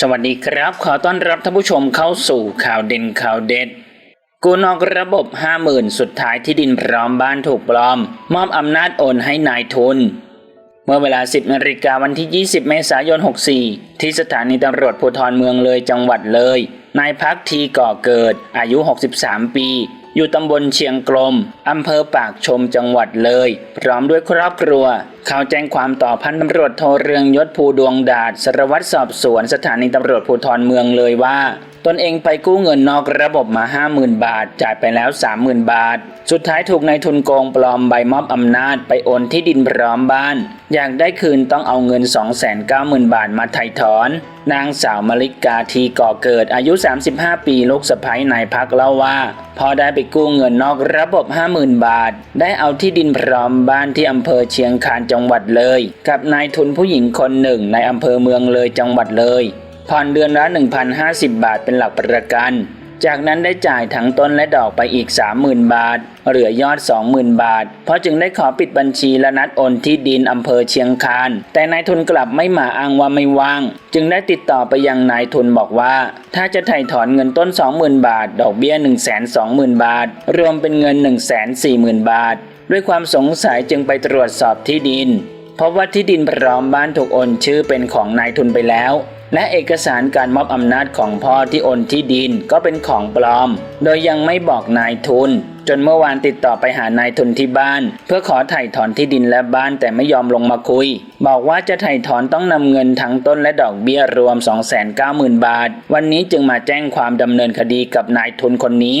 สวัสดีครับ ขอต้อนรับท่านผู้ชมเข้าสู่ข่าวเด่นข่าวเด็ด กูนอกระบบ 50,000 สุดท้ายที่ดินพร้อมบ้านถูกปลอม มอบอำนาจโอนให้นายทุน เมื่อเวลา 10นาฬิกาวันที่ 20 เมษายน 64 ที่สถานีตำรวจภูธรเมืองเลยจังหวัดเลย นายพักทีก่อเกิด อายุ 63 ปี อยู่ตำบลเชียงกลมอำเภอปากชมจังหวัดเลย พร้อมด้วยครอบครัว เขาแจ้งความต่อพันตำรวจโทเรืองยศภูดวงดาษสารวัตรสอบสวนสถานีตำรวจภูธรเมืองเลยว่า ตนเองไปกู้เงินนอกระบบมา 50,000 บาท จ่ายไปแล้ว 30,000 บาท สุดท้ายถูกนายทุนโกงปลอมใบมอบอำนาจไปโอนที่ดินพร้อมบ้าน อยากได้คืนต้องเอาเงิน 290,000 บาทมาไถ่ถอน นางสาวมลิกาทีก่อเกิดอายุ 35 ปีลูกสะใภ้นายพักเล่าว่าพอได้ไปกู้เงินนอกระบบ 50,000 บาท ได้เอาที่ดินพร้อมบ้านที่อำเภอเชียงคานจังังหวัดเลย กับนายทุนผู้หญิงคนหนึ่งในอำเภอเมืองเลยจังหวัดเลยผ่อนเดือนละ 1,050 บาทเป็นหลักประกัน จากนั้นได้จ่ายทั้งต้นและดอกไปอีก 30,000 บาท เหลือยอด 20,000 บาท เพราะจึงได้ขอปิดบัญชีและนัดโอนที่ดินอำเภอเชียงคาน แต่นายทุนกลับไม่มาอ้างว่าไม่ว่าง จึงได้ติดต่อไปยังนายทุนบอกว่า ถ้าจะไถ่ถอนเงินต้น 20,000 บาท ดอกเบี้ย 120,000 บาท รวมเป็นเงิน 140,000 บาท ด้วยความสงสัยจึงไปตรวจสอบที่ดิน เพราะว่าที่ดินพร้อมบ้านถูกโอนชื่อเป็นของนายทุนไปแล้ว และเอกสารการมอบอำนาจของพ่อที่โอนที่ดินก็เป็นของปลอม โดยยังไม่บอกนายทุน จนเมื่อวานติดต่อไปหานายทุนที่บ้าน เพื่อขอไถ่ถอนที่ดินและบ้านแต่ไม่ยอมลงมาคุย บอกว่าจะไถ่ถอนต้องนำเงินทั้งต้นและดอกเบี้ยรวม 290,000 บาท วันนี้จึงมาแจ้งความดำเนินคดีกับนายทุนคนนี้